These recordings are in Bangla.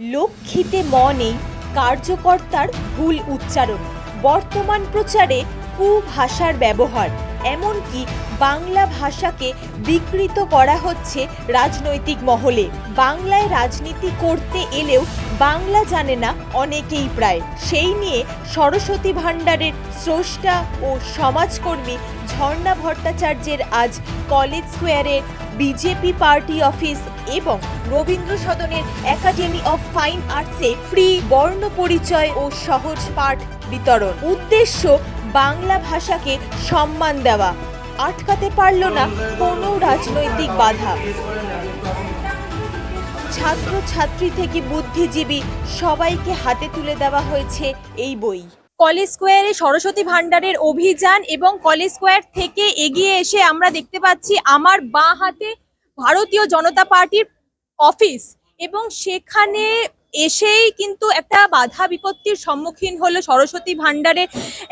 লক্ষ্মীতে ম নেই কার্যকর্তার ভুল উচ্চারণ। বর্তমান প্রচারে কুভাষার ব্যবহার, এমনকি বাংলা ভাষাকে বিকৃত করা হচ্ছে রাজনৈতিক মহলে। বাংলায় রাজনীতি করতে এলেও বাংলা জানে না অনেকেই প্রায়। সেই নিয়ে সরস্বতী ভাণ্ডারের স্রষ্টা ও সমাজকর্মী ঝর্ণা ভট্টাচার্যের আজ কলেজ স্কোয়ারে বিজেপি পার্টি অফিস এবং রবীন্দ্র সদনের একাডেমি অফ ফাইন আর্টসে ফ্রি বর্ণ পরিচয় ও সহজ পাঠ বিতরণ। উদ্দেশ্য, বাংলা ভাষাকে সম্মান দেওয়া। আটকাতে পারল না কোনো রাজনৈতিক বাধা। ছাত্র ছাত্রী থেকে বুদ্ধিজীবী সবাইকে হাতে তুলে দেওয়া হয়েছে এই বই। কলেজ স্কোয়ারে সরস্বতী ভাণ্ডারের অভিযান এবং কলেজ স্কোয়ার থেকে এগিয়ে এসে আমরা দেখতে পাচ্ছি আমার বাঁ হাতে ভারতীয় জনতা পার্টির অফিস এবং সেখানে এসেই কিন্তু একটা বাধা বিপত্তির সম্মুখীন হলো সরস্বতী ভাণ্ডারের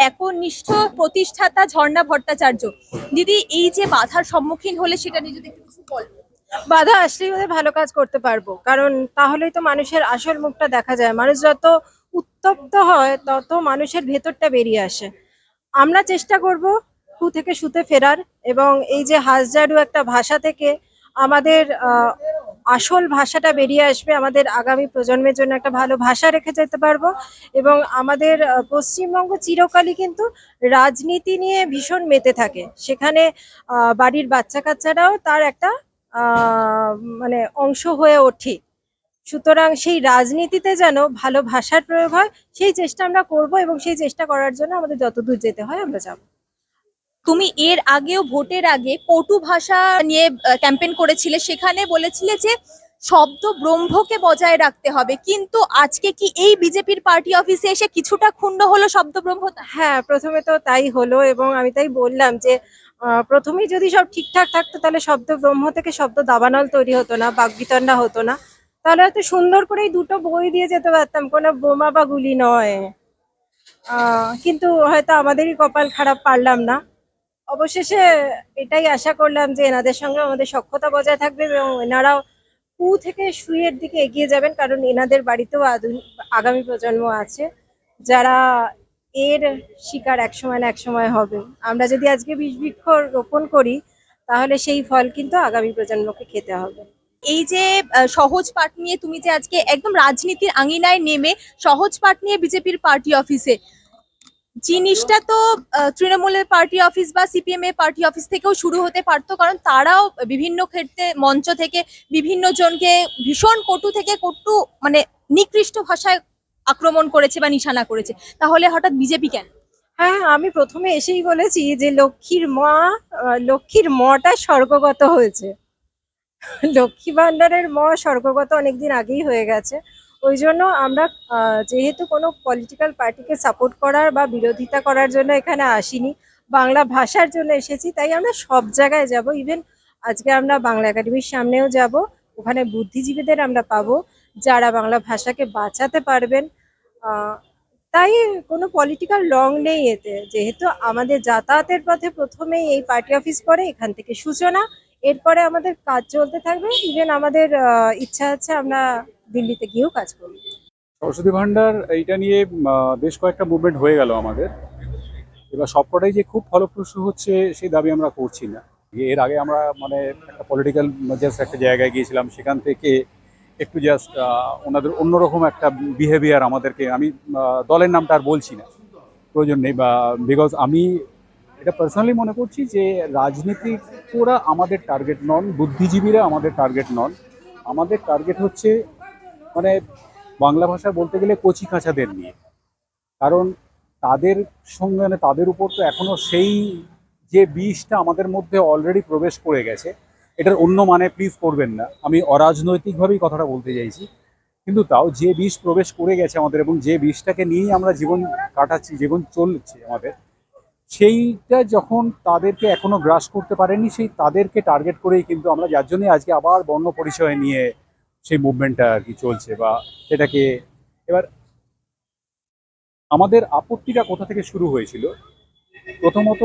একনিষ্ঠ প্রতিষ্ঠাতা ঝর্ণা ভট্টাচার্য। দিদি, এই যে বাধার সম্মুখীন হলে সেটা নিয়ে যদি কিছু বলো বাধা আসলেই ভালো কাজ করতে পারব। কারণ তাহলেই তো মানুষের আসল মুখটা দেখা যায়। মানুষ যত উত্তপ্ত হয়, তত মানুষের ভেতরটা বেরিয়ে আসে। আমরা চেষ্টা করব কু থেকে শুতে ফেরার এবং এই যে হাজারু একটা ভাষা থেকে আমাদের আসল ভাষাটা বেরিয়ে আসবে, আমাদের আগামী প্রজন্মের জন্য একটা ভালো ভাষা রেখে যেতে পারব এবং আমাদের পশ্চিমবঙ্গ চিরকালই কিন্তু রাজনীতি নিয়ে ভীষণ মেতে থাকে। সেখানে বাড়ির বাচ্চা কাচ্চারাও তার একটা মানে অংশ হয়ে ওঠে। সুতরাং সেই রাজনীতিতে যেন ভালো ভাষার প্রয়োগ হয় সেই চেষ্টা আমরা করব এবং সেই চেষ্টা করার জন্য আমাদের যতদূর যেতে হয় আমরা যাব। তুমি এর আগেও ভোটের আগে কটু ভাষা নিয়ে ক্যাম্পেইন করেছিলে সেখানে বলেছিলে যে শব্দ ব্রহ্মকে বজায় রাখতে হবে কিন্তু আজকে কি এই বিজেপির পার্টি অফিসে এসে কিছুটা ক্ষুণ্ণ হলো শব্দ ব্রহ্ম? হ্যাঁ প্রথমে তো তাই হলো এবং আমি তাই বললাম যে প্রথমেই যদি সব ঠিকঠাক থাকতো তাহলে শব্দ ব্রহ্ম থেকে শব্দ দাবানল তৈরি হতো না বাগবিতণ্ডা হতো না। তাহলে হয়তো সুন্দর করেই দুটো বই দিয়ে যেতে পারতাম, কোনো বোমা বা গুলি নয়। কিন্তু হয়তো আমাদেরই কপাল খারাপ পারলাম না। অবশেষে এটাই আশা করলাম যে এনাদের সঙ্গে আমাদের সক্ষতা বজায় থাকবে এবং এনারাও কু থেকে সুইয়ের দিকে এগিয়ে যাবেন, কারণ এনাদের বাড়িতেও আগামী প্রজন্ম আছে, যারা এর শিকার একসময় না একসময় হবে। আমরা যদি আজকে বীজ বৃক্ষ রোপণ করি, তাহলে সেই ফল কিন্তু আগামী প্রজন্মকে খেতে হবে। এই যে সহজ পাঠ নিয়ে তুমি যে আজকে একদম রাজনীতির আঙিনায় নেমে সহজ পাঠ নিয়ে বিজেপির পার্টি অফিসে, জিনিসটা তো তৃণমূলের পার্টি অফিস বা সিপিএম এর পার্টি অফিস থেকেও শুরু হতে পারতো, কারণ তারাও বিভিন্ন ক্ষেত্রে মঞ্চ থেকে বিভিন্ন জনকে ভীষণ কটু থেকে কটু মানে নিকৃষ্ট ভাষায় আক্রমণ করেছে বা নিশানা করেছে। তাহলে হঠাৎ বিজেপি কেন? হ্যাঁ আমি প্রথমে এসেই বলেছি যে লক্ষ্মীর মা লক্ষ্মীর মটা স্বর্গগত হয়েছে। লক্ষ্মী ভাণ্ডারের ম স্বর্গগত অনেকদিন আগেই হয়ে গেছে। ওই জন্য আমরা যেহেতু কোনো পলিটিক্যাল পার্টিকে সাপোর্ট করার বা বিরোধিতা করার জন্য এখানে আসিনি, বাংলা ভাষার জন্য এসেছি, তাই আমরা সব জায়গায় যাব। ইভেন আজকে আমরা বাংলা একাডেমির সামনেও যাব, ওখানে বুদ্ধিজীবীদের আমরা পাবো, যারা বাংলা ভাষাকে বাঁচাতে পারবেন। তাই কোনো পলিটিক্যাল রং নেই এতে। যেহেতু আমাদের যাতায়াতের পথে প্রথমেই এই পার্টি অফিস পড়ে, এখান থেকে সূচনা এরপরে আমাদের কাজ চলতে থাকবে। ইভেন আমাদের ইচ্ছা আছে আমরা দিল্লিতে গিয়েও কাজ করব। সরস্বতী ভান্ডার এইটা নিয়ে বেশ কয়েকটা মুভমেন্ট হয়ে গেল আমাদের। এবার সবকটাই যে খুব ফলপ্রসূ হচ্ছে, সেই দাবি আমরা করছি না। এর আগে আমরা মানে একটা পলিটিক্যাল জাস্ট একটা জায়গায় গিয়েছিলাম, সেখান থেকে একটু জাস্ট ওনাদের অন্যরকম একটা বিহেভিয়ার আমাদেরকে, আমি দলের নামটা আর বলছি না। প্রয়োজন নেই বা বিকজ আমি এটা পার্সোনালি মনে করছি যে রাজনীতিকরা আমাদের টার্গেট নন, বুদ্ধিজীবীরা আমাদের টার্গেট নন। আমাদের টার্গেট হচ্ছে মানে বাংলা ভাষা বলতে গেলে কচি কাঁচাদের নিয়ে। কারণ তাদের সঙ্গে মানে তাদের উপর তো এখনও সেই যে বিষটা আমাদের মধ্যে অলরেডি প্রবেশ করে গেছে, এটার অন্য মানে প্লিজ করবেন না। আমি অরাজনৈতিকভাবেই কথাটা বলতে চাইছি। কিন্তু তাও যে বিষ প্রবেশ করে গেছে আমাদের এবং যে বিষটাকে নিয়েই আমরা জীবন কাটাচ্ছি, জীবন চলছে আমাদের সেইটা যখন তাদেরকে এখনও গ্রাস করতে পারেনি, সেই তাদেরকে টার্গেট করেই কিন্তু আমরা, যার জন্যই আজকে আবার বর্ণ পরিচয় নিয়ে সেই মুভমেন্টটা আর কি চলছে বা সেটাকে এবার আমাদের আপত্তিটা কোথা থেকে শুরু হয়েছিল? প্রথমত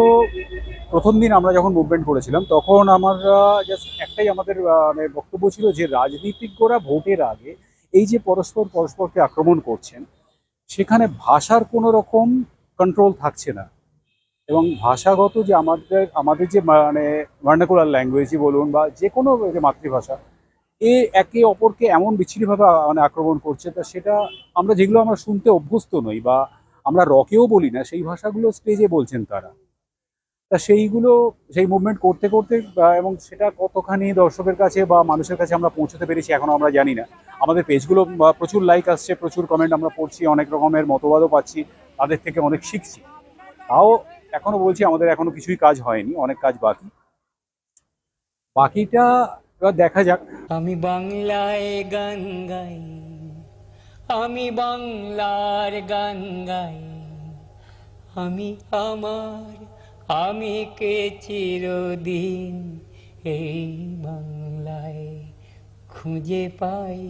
প্রথম দিন আমরা যখন মুভমেন্ট করেছিলাম, তখন আমরা জাস্ট একটাই আমাদের মানে বক্তব্য ছিল যে রাজনীতিজ্ঞরা ভোটের আগে এই যে পরস্পর পরস্পরকে আক্রমণ করছেন, সেখানে ভাষার কোনো রকম কন্ট্রোল থাকছে না। এবং ভাষাগত যে আমাদের আমাদের যে মানে ভার্নাকুলার ল্যাঙ্গুয়েজই বলুন বা যে কোনো যে মাতৃভাষা, এ একে অপরকে এমন বিচ্ছিন্নভাবে মানে আক্রমণ করছে তা সেটা আমরা যেগুলো আমরা শুনতে অভ্যস্ত নই বা আমরা রকেও বলি না, সেই ভাষাগুলো স্টেজে বলছেন তারা। তা সেইগুলো, সেই মুভমেন্ট করতে করতে এবং সেটা কতখানি দর্শকের কাছে বা মানুষের কাছে আমরা পৌঁছতে পেরেছি এখনও আমরা জানি না। আমাদের পেজগুলো প্রচুর লাইক আসছে, প্রচুর কমেন্ট আমরা পড়ছি, অনেক রকমের মতবাদও পাচ্ছি, তাদের থেকে অনেক শিখছি। তাও এখনও বলছি, আমাদের এখনও কিছুই কাজ হয়নি, অনেক কাজ বাকি। বাকিটা এবার দেখা যাক। আমি বাংলায় গান গাই, আমি বাংলার গান গাই। আমি আমার, আমি কে চিরদিন এই বাংলায় খুঁজে পাই?